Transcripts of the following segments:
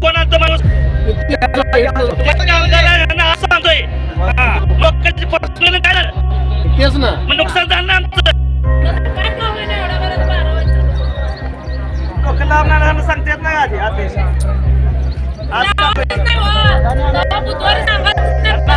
कोणाचा माणूस असं काय? तेच ना. मग नुकसान झालं ना आमचं. लोक लावणार सांगता येत नाही आधी आधी. आज आता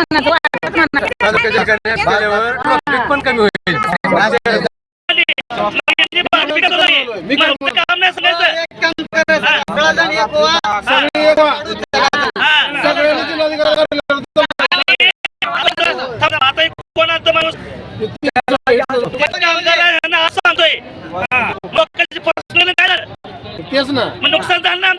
एक व्हा, सगळे एक व्हा. हा. सगळ्यांनी जिल्हाधिकाऱ्याला विनंती थांबा, आता एक कोणाचा माणूस? असं सांगतोय? तेच ना. नुकसान झालं ना?